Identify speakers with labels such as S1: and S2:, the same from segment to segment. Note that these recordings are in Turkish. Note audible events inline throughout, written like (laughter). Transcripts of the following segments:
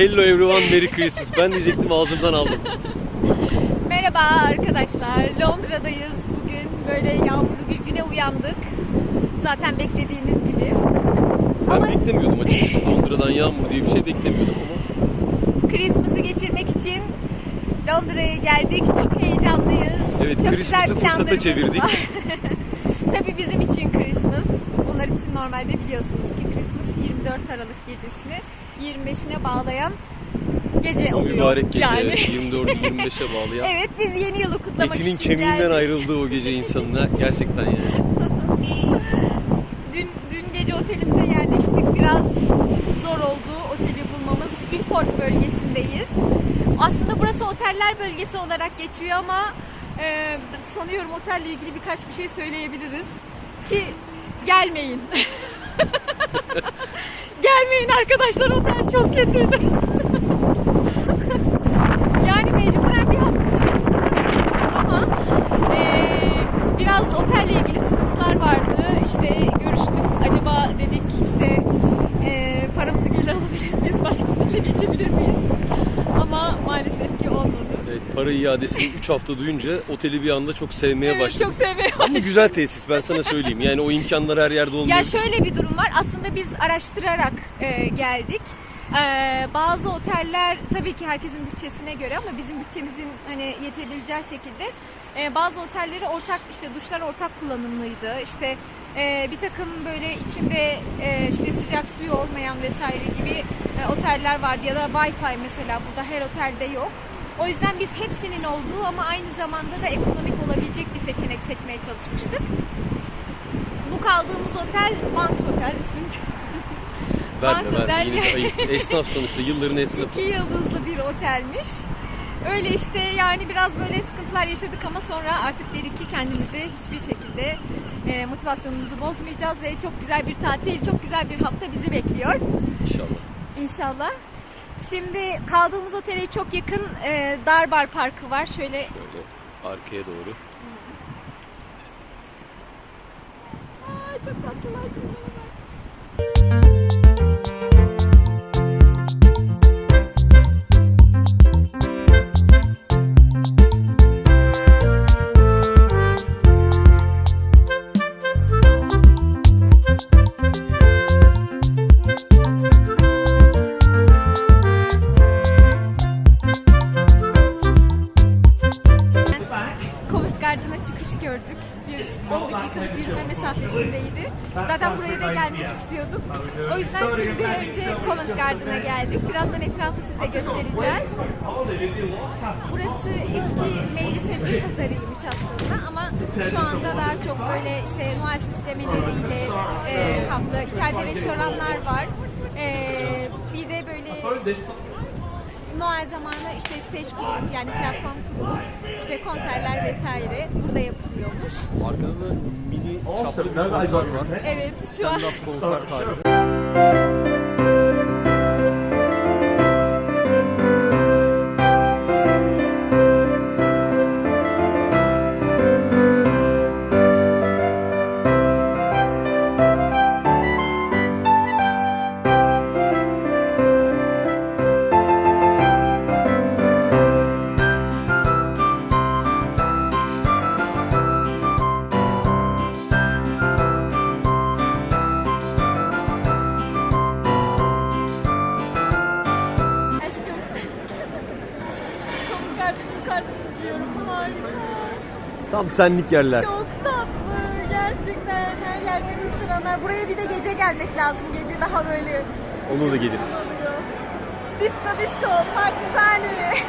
S1: Hello everyone, Merry Christmas. Ben diyecektim ağzımdan aldım.
S2: Merhaba arkadaşlar. Londra'dayız. Bugün böyle yağmurlu bir güne uyandık. Zaten beklediğimiz gibi.
S1: Ben
S2: Ama
S1: beklemiyordum açıkçası. (laughs) Londra'dan yağmur diye bir şey beklemiyordum ama.
S2: Christmas'ı geçirmek için Londra'ya geldik. Çok heyecanlıyız.
S1: Evet,
S2: Çok
S1: Christmas'ı fırsata çevirdik. (laughs)
S2: Tabii bizim için Christmas. Onlar için normalde biliyorsunuz ki Christmas 24 Aralık gecesini 25'ine bağlayan gece
S1: O
S2: oluyor.
S1: mübarek gece
S2: Yani.
S1: 24'ü 25'e bağlayan. (laughs)
S2: evet biz yeni yılı kutlamak
S1: Etinin
S2: için
S1: kemiğinden
S2: geldik.
S1: ayrıldığı o gece insanına gerçekten yani.
S2: Dün, dün gece otelimize yerleştik. Biraz zor oldu oteli bulmamız. Ilford bölgesindeyiz. Aslında burası oteller bölgesi olarak geçiyor ama e, sanıyorum otelle ilgili birkaç bir şey söyleyebiliriz. Ki gelmeyin. (laughs) gelmeyin arkadaşlar otel çok kötüydü. (laughs) yani mecburen bir hafta ama e, biraz otelle ilgili sıkıntılar vardı. İşte görüştük. Acaba dedik işte e, paramızı geri alabilir miyiz? Başka otele geçebilir miyiz? Ama maalesef ki olmadı.
S1: Evet, para iadesini 3 hafta duyunca oteli bir anda çok sevmeye
S2: Evet,
S1: başladım.
S2: çok sevmeye
S1: Ama güzel tesis ben sana söyleyeyim. Yani o imkanlar her yerde olmuyor.
S2: Ya şöyle bir durum var. Aslında biz araştırarak e, geldik. E, bazı oteller tabii ki herkesin bütçesine göre ama bizim bütçemizin hani yetebileceği şekilde e, bazı otelleri ortak işte duşlar ortak kullanımlıydı. İşte e, bir takım böyle içinde e, işte sıcak suyu olmayan vesaire gibi e, oteller vardı ya da Wi-Fi mesela burada her otelde yok. O yüzden biz hepsinin olduğu ama aynı zamanda da ekonomik olabilecek bir seçenek seçmeye çalışmıştık. Bu kaldığımız otel Banks Otel ismini (laughs) Banks. Otel.
S1: Esnaf sonuçta yılların esnafı.
S2: iki yıldızlı bir otelmiş. Öyle işte yani biraz böyle sıkıntılar yaşadık ama sonra artık dedik ki kendimizi hiçbir şekilde e, motivasyonumuzu bozmayacağız ve çok güzel bir tatil, çok güzel bir hafta bizi bekliyor
S1: İnşallah.
S2: inşallah. Şimdi kaldığımız otele çok yakın e, Darbar Parkı var. Şöyle
S1: Şöyle arkaya doğru.
S2: Aa, çok tatlılar şimdi. Gelmek istiyorduk. O yüzden şimdi önce Covent Garden'a geldik. Birazdan etrafı size göstereceğiz. Burası eski meyve sebze pazarıymış aslında ama şu anda daha çok böyle işte Noel süslemeleriyle e, kaplı. İçeride restoranlar var. E, bir de böyle Noel zamanı işte stage kurulup yani platform kurulup işte konserler vesaire burada yapılıyormuş.
S1: Arkada da mini çaplı bir konser var.
S2: Evet şu an
S1: Stand-up konser tarzı. (laughs)
S2: harika.
S1: Tam senlik yerler.
S2: Çok tatlı gerçekten her yerde restoranlar. Buraya bir de gece gelmek lazım. Gece daha böyle
S1: Onu da geliriz.
S2: Disco disco partizani. (laughs)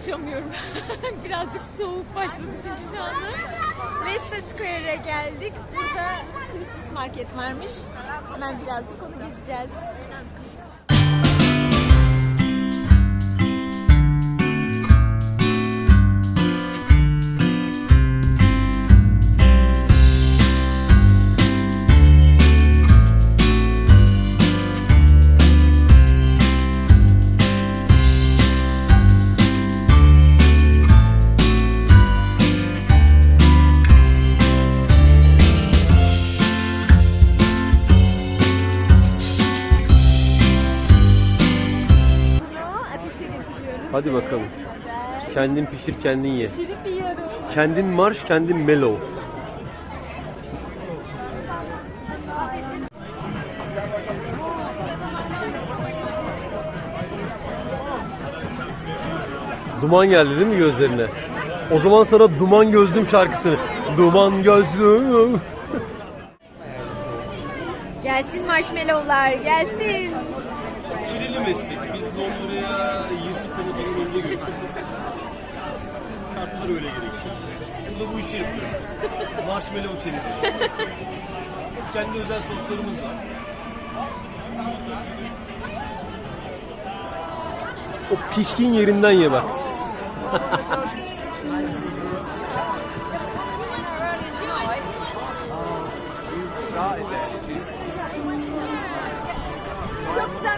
S2: Konuşamıyorum. (laughs) Birazcık soğuk başladı çünkü şu anda. Leicester Square'e geldik. Burada Christmas market varmış. Hemen birazcık onu gezeceğiz.
S1: Hadi bakalım. Kendin pişir kendin ye.
S2: Pişirip yiyorum.
S1: Kendin marş kendin mellow. Duman geldi değil mi gözlerine? O zaman sana Duman Gözlüm şarkısını. Duman Gözlüm.
S2: Gelsin marshmallowlar, gelsin.
S1: Çileli meslek. Biz Londra'ya 20 önce götürdük. Şartlar öyle gerekiyor. Burada bu işi yapıyoruz. Marshmallow çileli. Kendi özel soslarımız var. O pişkin yerinden ye bak.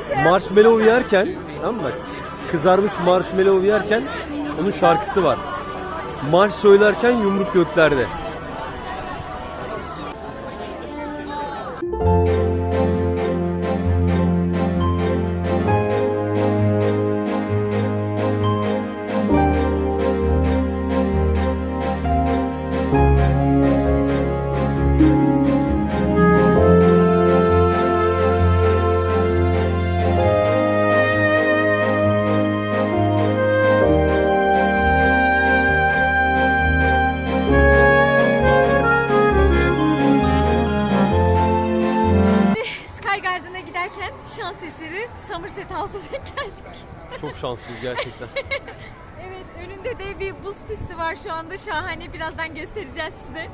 S2: Şey
S1: Marshmallow yerken, tamam mı bak? Kızarmış marshmallow yerken onun şarkısı var. Marş söylerken yumruk göklerde. Şanslıyız gerçekten. (laughs)
S2: evet, önünde de bir buz pisti var şu anda şahane. Birazdan göstereceğiz size.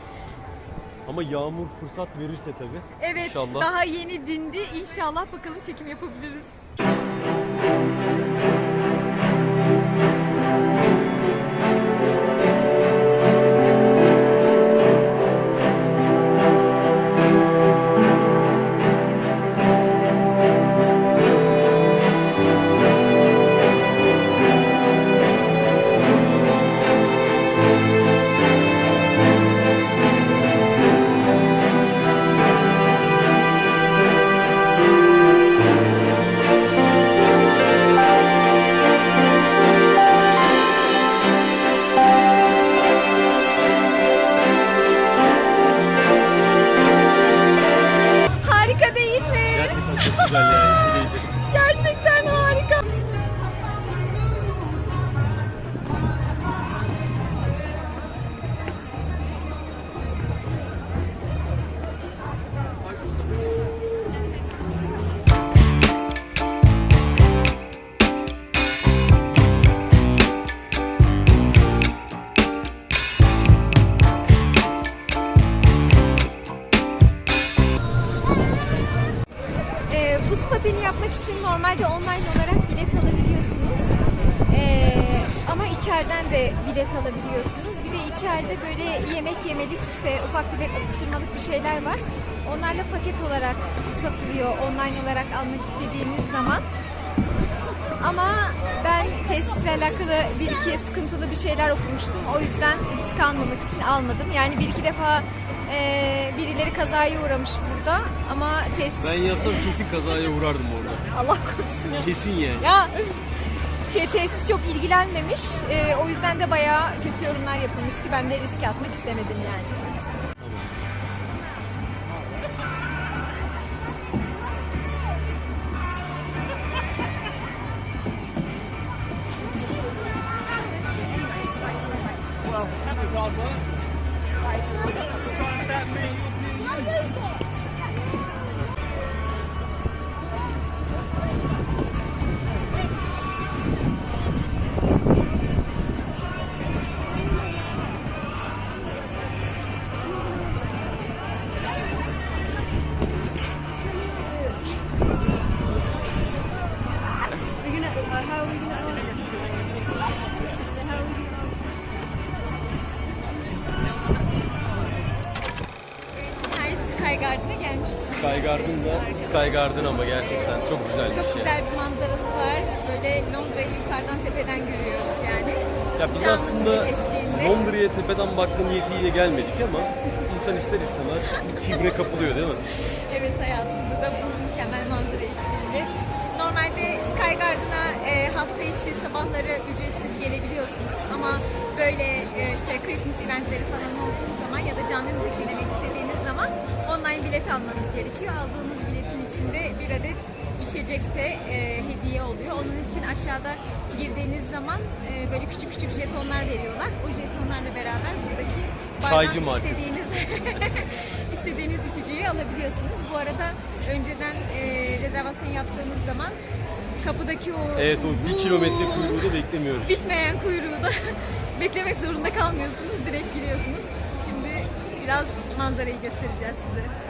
S1: Ama yağmur fırsat verirse tabii.
S2: Evet,
S1: İnşallah.
S2: daha yeni dindi. İnşallah bakalım çekim yapabiliriz. Yemek yemelik işte ufak tefek atıştırmalık bir şeyler var. Onlarla paket olarak satılıyor online olarak almak istediğiniz zaman. Ama ben tesisle alakalı bir iki sıkıntılı bir şeyler okumuştum. O yüzden risk almamak için almadım. Yani bir iki defa e, birileri kazaya uğramış burada ama tesis...
S1: Ben yapsam kesin kazaya uğrardım orada.
S2: Allah korusun.
S1: Kesin yani.
S2: Ya şey tesis çok ilgilenmemiş. E, o yüzden de bayağı kötü yorumlar yapılmıştı. Ben de risk atmak istemedim yani.
S1: Garden ama gerçekten çok güzel bir
S2: Çok
S1: şey.
S2: güzel bir manzarası var. Böyle Londra'yı yukarıdan tepeden görüyoruz yani.
S1: Ya biz
S2: Canlı
S1: aslında
S2: eşliğinde.
S1: Londra'ya tepeden bakma niyetiyle gelmedik ama insan ister istemez bir kibre kapılıyor değil mi? (laughs)
S2: Evet hayatımda da bu mükemmel manzara eşliğinde. Normalde Sky Garden'a e, hafta içi sabahları ücretsiz gelebiliyorsunuz ama böyle e, işte Christmas eventleri falan olduğu zaman ya da canlı müzik dinlemek istediğiniz zaman online bilet almanız gerekiyor. Aldığınız içinde bir adet içecek de e, hediye oluyor. Onun için aşağıda girdiğiniz zaman e, böyle küçük küçük jetonlar veriyorlar. O jetonlarla beraber buradaki bardan
S1: Çaycı markası.
S2: istediğiniz (laughs) istediğiniz içeceği alabiliyorsunuz. Bu arada önceden e, rezervasyon yaptığınız zaman kapıdaki o
S1: Evet o bir
S2: uzun,
S1: kilometre kuyruğu da beklemiyoruz.
S2: bitmeyen kuyruğu da (laughs) beklemek zorunda kalmıyorsunuz. Direkt giriyorsunuz. Şimdi biraz manzarayı göstereceğiz size.